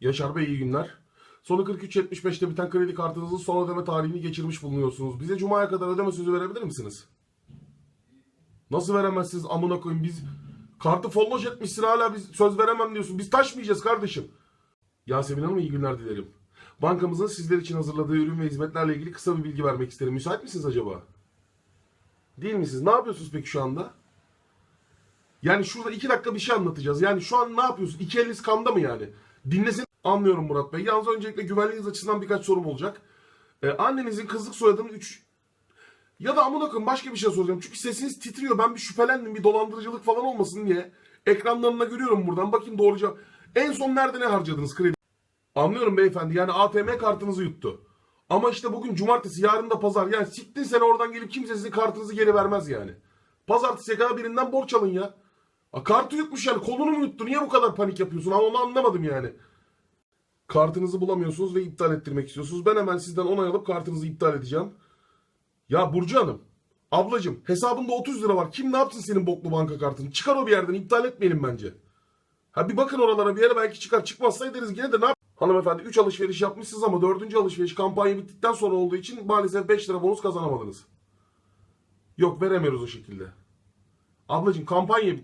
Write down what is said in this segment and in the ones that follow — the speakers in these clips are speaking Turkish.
Yaşar Bey iyi günler. Sonu 43.75'te biten kredi kartınızın son ödeme tarihini geçirmiş bulunuyorsunuz. Bize Cuma'ya kadar ödeme sözü verebilir misiniz? Nasıl veremezsiniz amına koyayım biz kartı folloj etmişsin hala biz söz veremem diyorsun. Biz taş mı yiyeceğiz kardeşim? Yasemin Hanım iyi günler dilerim. Bankamızın sizler için hazırladığı ürün ve hizmetlerle ilgili kısa bir bilgi vermek isterim. Müsait misiniz acaba? Değil misiniz? Ne yapıyorsunuz peki şu anda? Yani şurada iki dakika bir şey anlatacağız. Yani şu an ne yapıyorsun? İki eliniz kanda mı yani? Dinlesin. Anlıyorum Murat Bey. Yalnız öncelikle güvenliğiniz açısından birkaç sorum olacak. Ee, annenizin kızlık soyadının 3... Ya da amına koyayım başka bir şey soracağım. Çünkü sesiniz titriyor. Ben bir şüphelendim. Bir dolandırıcılık falan olmasın diye. Ekranlarına görüyorum buradan. Bakayım doğru cevap. En son nerede ne harcadınız kredi? Anlıyorum beyefendi. Yani ATM kartınızı yuttu. Ama işte bugün cumartesi, yarın da pazar. Yani siktin sene oradan gelip kimse sizin kartınızı geri vermez yani. Pazartesiye kadar birinden borç alın ya. A, kartı yutmuş yani. Kolunu mu yuttu? Niye bu kadar panik yapıyorsun? Ha, onu anlamadım yani. Kartınızı bulamıyorsunuz ve iptal ettirmek istiyorsunuz. Ben hemen sizden onay alıp kartınızı iptal edeceğim. Ya Burcu Hanım. Ablacım hesabında 30 lira var. Kim ne yapsın senin boklu banka kartını? Çıkar o bir yerden. iptal etmeyelim bence. Ha bir bakın oralara bir yere belki çıkar. Çıkmazsa ederiz. Yine de ne yap? Hanımefendi 3 alışveriş yapmışsınız ama 4. alışveriş kampanya bittikten sonra olduğu için maalesef 5 lira bonus kazanamadınız. Yok veremiyoruz o şekilde. Ablacım kampanya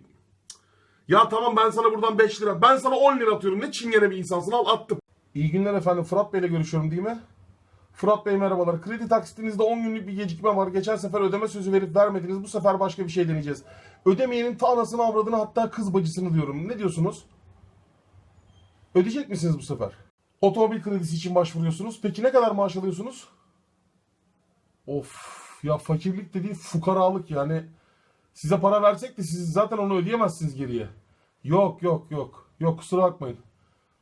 ya tamam ben sana buradan 5 lira. Ben sana 10 lira atıyorum. Ne çingene bir insansın al attım. İyi günler efendim. Fırat Bey'le görüşüyorum değil mi? Fırat Bey merhabalar. Kredi taksitinizde 10 günlük bir gecikme var. Geçen sefer ödeme sözü verip vermediniz. Bu sefer başka bir şey deneyeceğiz. Ödemeyenin ta anasını avradını hatta kız bacısını diyorum. Ne diyorsunuz? Ödeyecek misiniz bu sefer? Otomobil kredisi için başvuruyorsunuz. Peki ne kadar maaş alıyorsunuz? Of ya fakirlik dediği fukaralık yani. Size para versek de siz zaten onu ödeyemezsiniz geriye. Yok yok yok. Yok kusura bakmayın.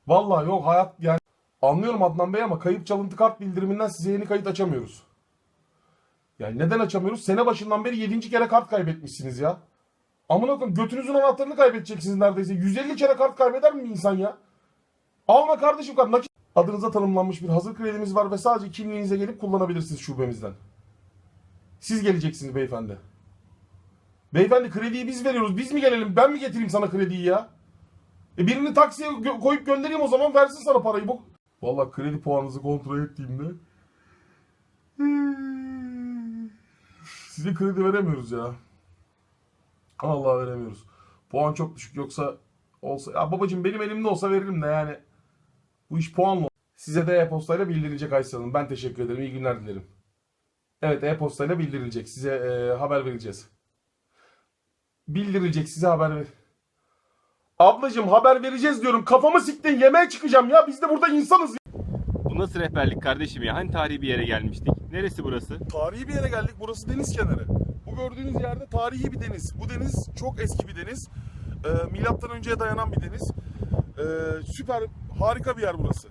Vallahi yok hayat yani. Anlıyorum Adnan Bey ama kayıp çalıntı kart bildiriminden size yeni kayıt açamıyoruz. Yani neden açamıyoruz? Sene başından beri 7. kere kart kaybetmişsiniz ya. Amına koyayım götünüzün anahtarını kaybedeceksiniz neredeyse. 150 kere kart kaybeder mi insan ya? Alma kardeşim kart nakit. Adınıza tanımlanmış bir hazır kredimiz var ve sadece kimliğinize gelip kullanabilirsiniz şubemizden. Siz geleceksiniz beyefendi. Beyefendi krediyi biz veriyoruz. Biz mi gelelim? Ben mi getireyim sana krediyi ya? E birini taksiye gö- koyup göndereyim o zaman versin sana parayı. Bu... Valla kredi puanınızı kontrol ettiğimde size kredi veremiyoruz ya. Allah veremiyoruz. Puan çok düşük yoksa olsa ya babacığım benim elimde olsa veririm de yani bu iş puanla. Size de e-postayla bildirilecek Aysel. Ben teşekkür ederim. İyi günler dilerim. Evet e-postayla bildirilecek. Size e, haber vereceğiz. Bildirilecek size haber ver. Ablacığım haber vereceğiz diyorum. Kafamı siktin yemeğe çıkacağım ya. Biz de burada insanız. Bu nasıl rehberlik kardeşim ya? Hani tarihi bir yere gelmiştik? Neresi burası? Tarihi bir yere geldik. Burası deniz kenarı. Bu gördüğünüz yerde tarihi bir deniz. Bu deniz çok eski bir deniz. Ee, milattan önceye dayanan bir deniz. Ee, süper, harika bir yer burası.